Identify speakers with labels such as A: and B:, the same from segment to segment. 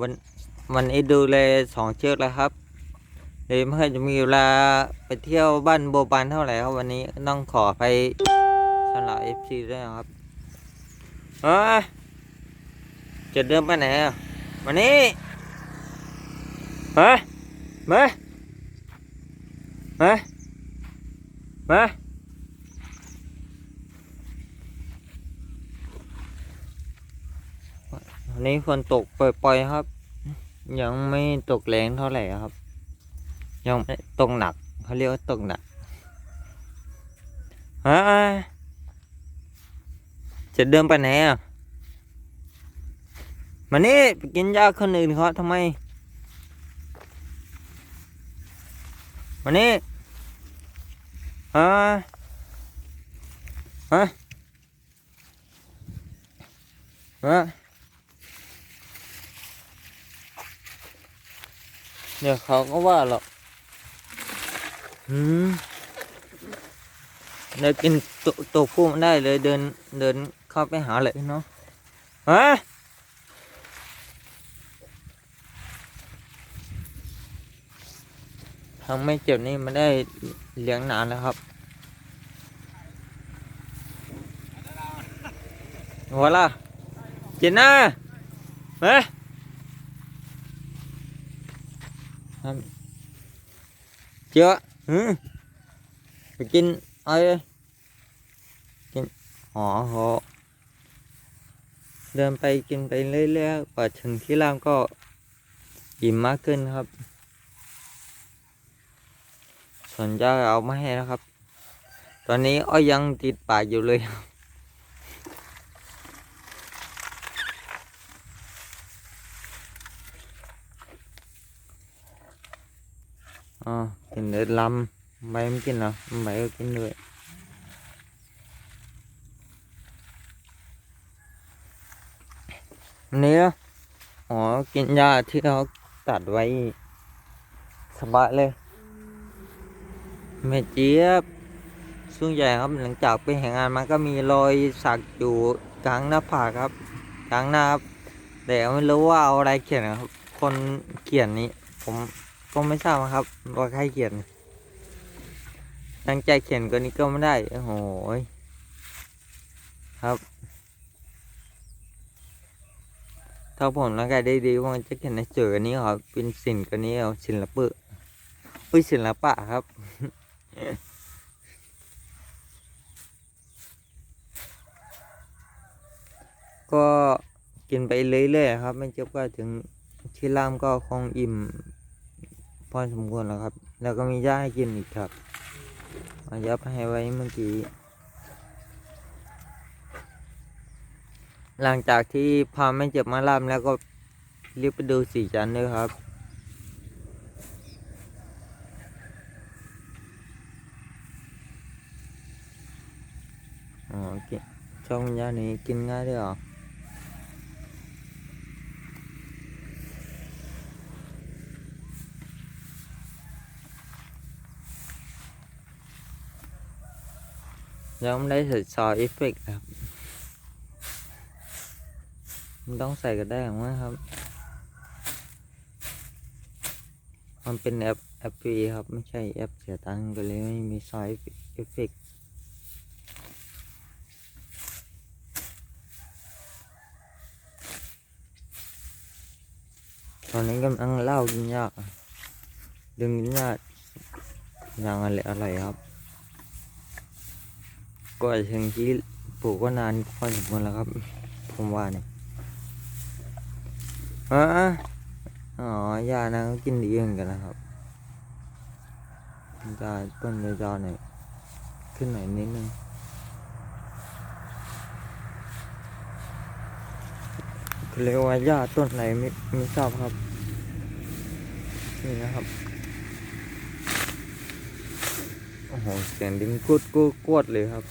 A: วันวันนี้ดูเลยสองเชือกแล้วครับเลยไม่ค่อยจะมีเวลาไปเที่ยวบ้านโบบานเท่าไหร่ครับวันนี้ต้องขอไปสำหรับเอฟซีด้วยครับเอ้ยจะเดินไปไหนอะมานี่มามามามา วันนี้ฝนตกปล่อยๆครับ ยังไม่ตกแรงเท่าไหร่ครับ ยังไม่ตกหนักเขาเรียกว่าตกหนักฮะจะเดินไปไหนอะมานี่ไปกินยาคนอื่นเขาทำไมมานี่ฮะฮะฮะ เดี๋ยวเขาก็ว่าหรอกอืมเดินกินตวตัวผู้มันได้เลยเดินเดินเข้าไปหาเลยเนาะฮะทางไม่เจ็บนี่มันได้เลี้ยงนานแล้วครับหัวละกินนะเฮ้ย chưa ừ. phải kinh ơi kinh họ họ เดินไปกินไปเรื่อยๆกว่าถึงที่ร้านก็อิ่มมากขึ้นครับ ส่วนจะเอามาให้นะครับ ตอนนี้อ้อยยังติดปากอยู่เลย อ๋อกินเลยลำใบไม่กินเหรอใบก็กินด้วยอันนี้อ๋อ กินยาที่เขาตัดไว้ สบายเลยแม่เจี๊ยบส่วนใหญ่ครับหลังจากไปแห่งงานมาก็มีรอยสักอยู่กลางหน้าผากครับกลางหน้าครับแต่ไม่รู้ว่าเอาอะไรเขียนครับ คนเขียนนี้ผม ก็ไม่ทราบครับว่าใครเขียนตั้งใจเขียนกว่านี้ก็ไม่ได้โอ้โหครับถ้าผมร่างกายได้ดีผมจะเขียนในเจอกันนี้ครับเป็นศิลป์กันนี้เอาศิลปะเอ้ยศิลปะครับก็กินไปเรื่อยๆครับ ไม่เจ็บก็ถึงที่ล่ามก็คงอิ่ม พอสมควรแล้วครับ แล้วก็มีหญ้าให้กินอีกครับอายับให้ไว้เมื่อกี้ หลังจากที่พาไม่เจ็บมาล่ามแล้วก็รีบไปดูสีจันทร์ด้วยครับ อ๋อกินช่องยานี้กินง่ายด้วยหรอ ยังไม่ได้ใส่ซอเอฟเฟกครับ มันต้องใส่ก็ได้หรือไม่ครับ มันเป็นแอปแอปฟรีครับ ไม่ใช่แอปเสียตังค์ก็เลยไม่มีซอเอฟเฟกตอนนี้กำลังเล่ากินยากดึงกินยากอย่างอะไรอะไรครับ ก็ถึงที่ปลูกก็นานพอสมควรแล้วครับ ผมว่าเนี่ยอ่าอ๋อยานะก็กินดีเหมือนกันนะครับยาต้นยาวๆหน่อยขึ้นหน่อยนิดนึงเรียกว่ายาต้นไหนไม่ไม่ทราบครับ นี่นะครับ โอ้โหเสียงดิ้นกวดกวดกวดเลยครับ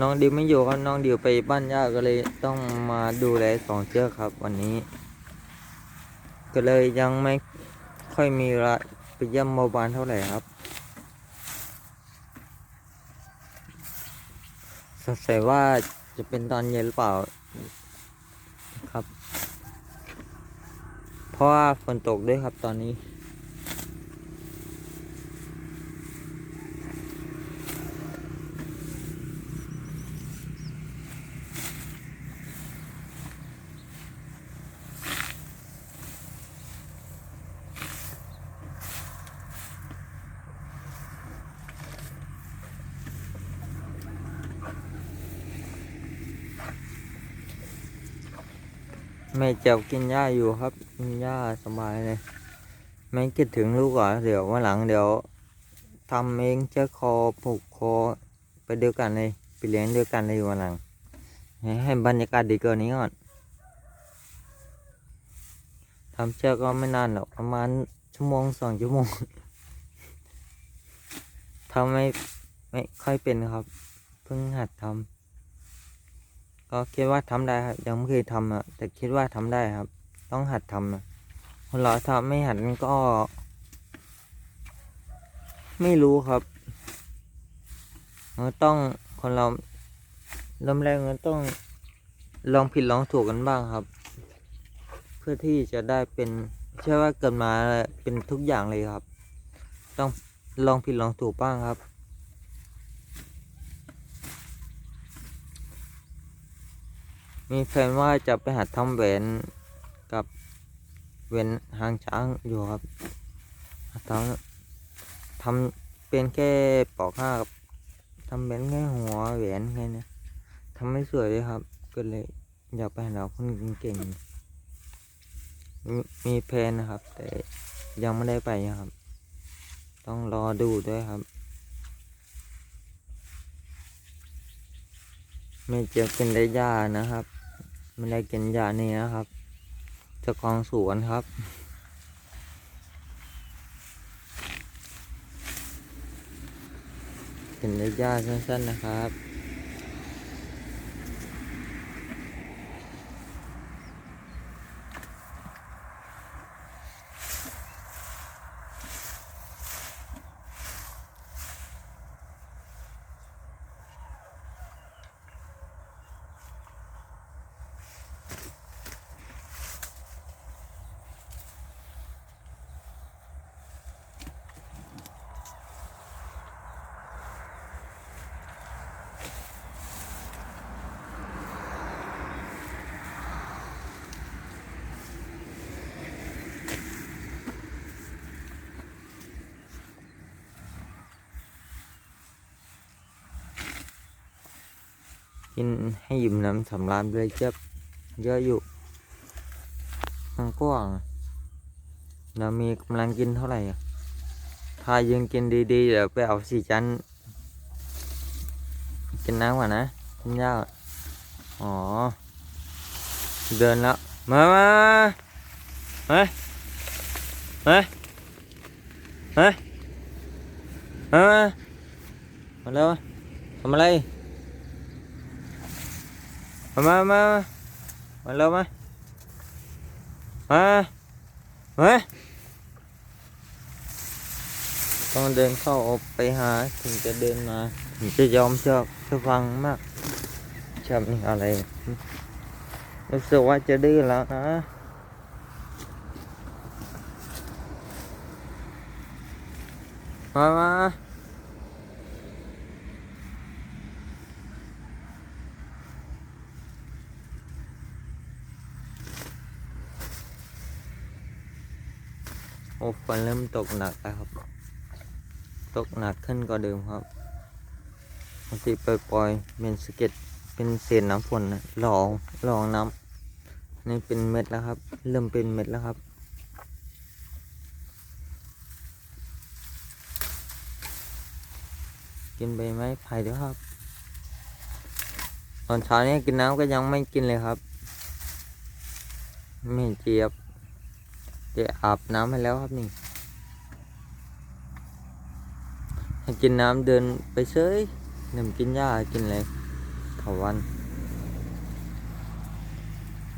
A: น้องดิวไม่อยู่ครับน้องดิวไปบ้านย่าก็เลยต้องมาดูแลสองเจ้าครับ วันนี้ ก็เลยยังไม่ค่อยมีเวลาไปเยี่ยมโมบานเท่าไหร่ครับสงสัยว่าจะเป็นตอนเย็นหรือเปล่าครับ เพราะว่าฝนตกด้วยครับตอนนี้ แม่เจ้ากินหญ้าอยู่ครับกินหญ้าสบายเลยแม่คิดถึงลูกอะเดี๋ยววันหลังเดี๋ยวทำเองเชือกคอผูกคอไปเดียวกันเลยไปเลี้ยงเดียวกันเลยวันหลังให้ให้บรรยากาศดีกว่านี้ก่อนทำเชือกก็ไม่นานหรอกประมาณชั่วโมงสองชั่วโมงทำไม่ไม่ค่อยเป็นครับ เพิ่งหัดทำ ก็คิดว่าทำได้ครับ ยังไม่เคยทำอะแต่คิดว่าทำได้ครับ ต้องหัดทำอะคนเราถ้าไม่หัดก็ ไม่รู้ครับเราต้องคนเราเริ่มแรกมันต้องลองผิดลองถูกกันบ้างครับ เพื่อที่จะได้เป็นเชื่อว่าเกิดมาเป็นทุกอย่างเลยครับ ต้องลองผิดลองถูกบ้างครับ มีแฟนว่าจะไปหัดทำแหวนกับแหวนหางช้างอยู่ครับทำทำเป็นแค่ปอกห้าครับทำเป็นแค่หัวแหวนแค่นี้ทำไม่สวยเลยครับ ก็เลยอยากไปหาคนเก่งๆมีมีแพนนะครับ แต่ยังไม่ได้ไปครับ ต้องรอดูด้วยครับไม่เจอกินได้ยานะครับ ไม่ได้กินยานี่นะครับจะคลองสวนครับ กินได้ยาสั้นๆนะครับ กินให้ยิ้มน้ำสำราญเลยเจ็บเยอะอยู่มันกว้างเรามีกำลังกินเท่าไหร่ถ้ายังกินดีๆเดี๋ยวไปเอาสี่จันกินน้ำก่อนนะกินยากอ๋อ เดินแล้ว มามามามามามามามาแล้วทำอะไร มามามามาเร็วมา มามาต้องเดินเข้าออกไปหาถึงจะเดินมาถึงจะยอมเชือเชือฟังมากชอบนี่อะไรรู้สึกว่าจะดื้อแล้วนะมามา อ้ฝนเริ่มตกหนักแล้วครับ ตกหนักขึ้นกว่าเดิมครับบางทีปล่อยๆเป็นสเก็ดเป็นเศษน้ำฝนนะลอองลองน้ำนี่เป็นเม็ดแล้วครับ เริ่มเป็นเม็ดแล้วครับกินใบไม้ไผ่ด้วยครับ ตอนเช้านี้กินน้ำก็ยังไม่กินเลยครับ ไม่เจี๊ยบ เจะอาบน้ำให้แล้วครับนี่ ให้กินน้ำเดินไปเฉยหนึ่งกินหญ้ากินอะไรถาวัน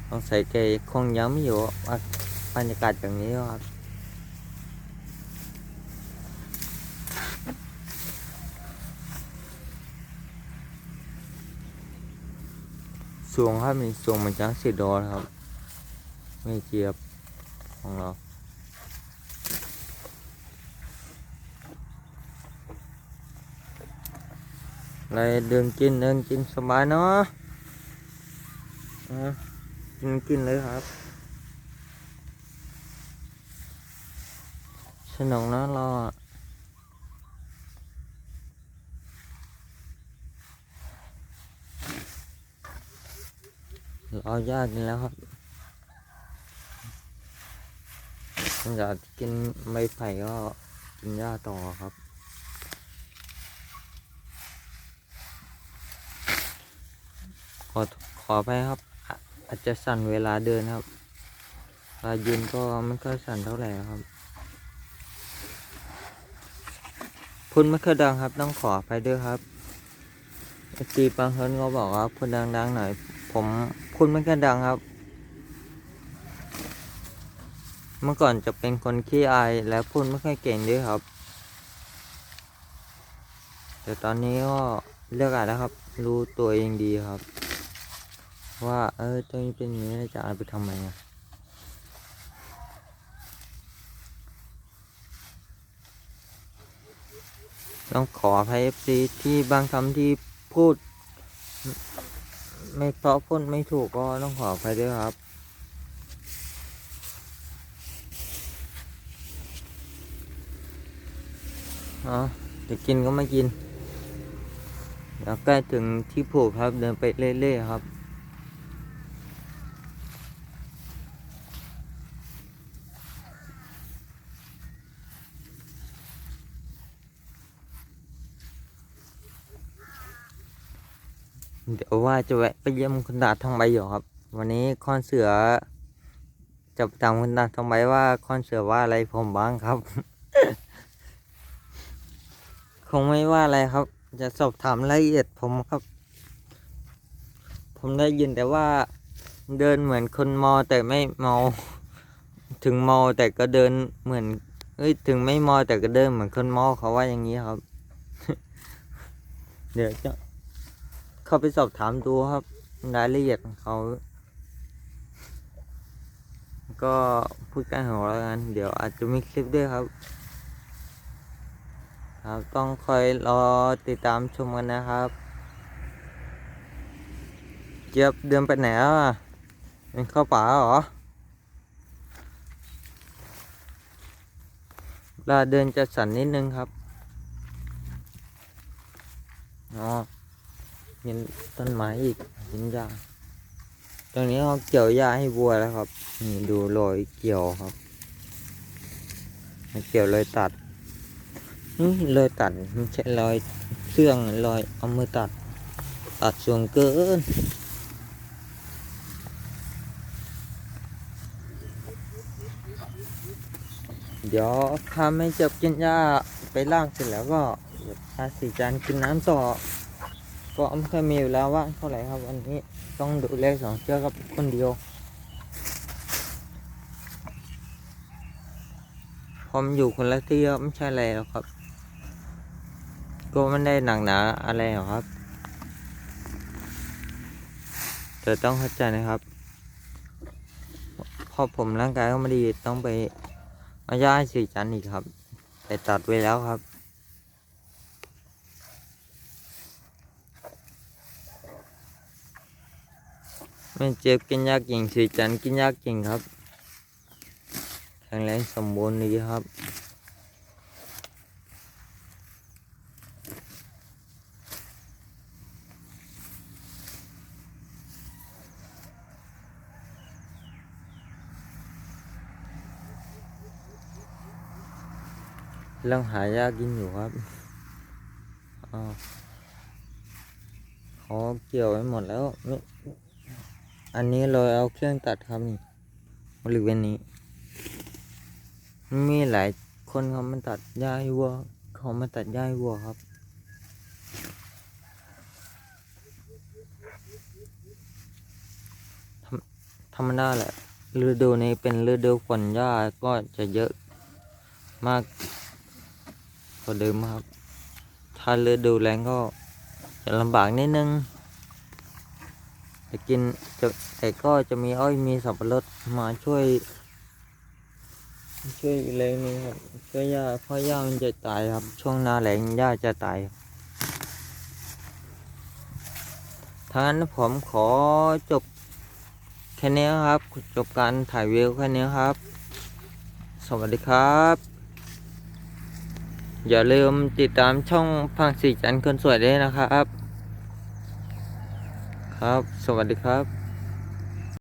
A: ต้องใส่ใจคงย้ำอยู่ว่าบรรยากาศอย่างนี้ครับสวงครับนี่สวงมันจังสีดอนครับ ไม่เจียบ ของเราอะไรเดินกินเดินกินสบายเกินกินเลยครับสนุกนะเรากกินใบไผ่ก็กินหญ้าต่อครับ ขอขอไปครับ อาจจะสั่นเวลาเดินครับเวลายืนก็ไม่ค่อยสั่นเท่าไหร่ครับพูดไม่ค่อยดังครับ ต้องขอไปด้วยครับตีบางคนก็บอกว่าพูดดังๆหน่อย ผมพูดไม่ค่อยดังครับ เมื่อก่อนจะเป็นคนขี้อายและพูดไม่ค่อยเก่งด้วยครับ แต่ตอนนี้ก็เลือกอ่านแล้วครับ รู้ตัวเองดีครับ ว่าเออตัวนี้เป็นอย่างนี้จะอ่านไปทำไมอะต้องขออภัย FC ที่บางคำที่พูด ไม่เพราะพูดไม่ถูกก็ต้องขออภัยด้วยครับ อ๋อจะกินก็ไม่กินเดี๋ยวใกล้ถึงที่ผูกครับ เดินไปเรื่อยๆครับเดี๋ยวว่าจะแวะไปเยี่ยมคุณตาทองใบอยู่ครับ วันนี้คอนเสือจะถามคุณตาทองใบว่าคอนเสือว่าอะไรผมบ้างครับ คงไม่ว่าอะไรครับ จะสอบถามรายละเอียดผมครับ ผมได้ยินแต่ว่าเดินเหมือนคนเมอแต่ไม่เมา ถึงเมาแต่ก็เดินเหมือนเอ้ยถึงไม่เมอแต่ก็เดินเหมือนคนเมาเขาว่าอย่างนี้ครับ เดี๋ยวจะเข้าไปสอบถามดูครับรายละเอียดของเขา ก็พูดกันของเรากัน เดี๋ยวอาจจะมีคลิปด้วยครับ ครับ ต้องคอยรอติดตามชมกันนะครับ เจี๊ยบเดินไปไหนแล้วอะเป็นเข้าป่าเหรอเวลาเดินจะสั่นนิดนึงครับอ๋อเห็นต้นไม้อีกเห็นหญ้าตรงนี้เขาเกี่ยวหญ้าให้วัวแล้วครับ นี่ดูรอยเกี่ยวครับ เกี่ยวรอยตัด นี่รอยตัดไม่ใช่รอยเครื่องรอยเอามือตัด ตัดส่วนเกินเดี๋ยวถ้าไม่จบกินหญ้าไปล่างเสร็จแล้วก็เดี๋ยวพาสีจานกินน้ำต่อ ก็ไม่ค่อยมีเวลาว่าเท่าไหร่ครับวันนี้ต้องดูแลสองเชือกครับคนเดียว ผมอยู่คนละที่ไม่ใช่อะไรหรอกครับ ก็ไม่ได้หนักหนาอะไรหรอครับแต่ต้องเข้าใจนะครับเพอผมร่างกายก็ไม่ดีต้องไปอายาสีจันทร์อีกครับ แต่ตัดไว้แล้วครับไม่เจ็บกินยาเก่งสีจันทร์กินยาเก่งครับแข็งแรงสมบูรณ์ดีครับ เรื่องหายากินอยู่ครับอ๋อเขาเกี่ยวไว้หมดแล้ว อันนี้เราเอาเครื่องตัดครับนี่บริเวณนี้ มีหลายคนเขามาตัดหญ้าวัวเขามาตัดหญ้าวัวครับธรรมธรรมดาแหละฤดูนี้เป็นฤดูฝนหญ้าก็จะเยอะมาก กว่าเดิมครับ ถ้าฤดูแรงก็จะลำบากนิดนึงแต่กินจะแต่ก็จะมีอ้อยมีสับปะรดมาช่วย ช่วยเลยนี่ครับช่วยหญ้าเพราะหญ้ามันจะตายครับ ช่วงหน้าแล้งหญ้าจะตายทางนั้นผมขอจบแค่นี้ครับ จบการถ่ายวิวแค่นี้ครับ สวัสดีครับ อย่าลืมติดตามช่องพังสีจันคนสวยด้วยนะครับ ครับ สวัสดีครับ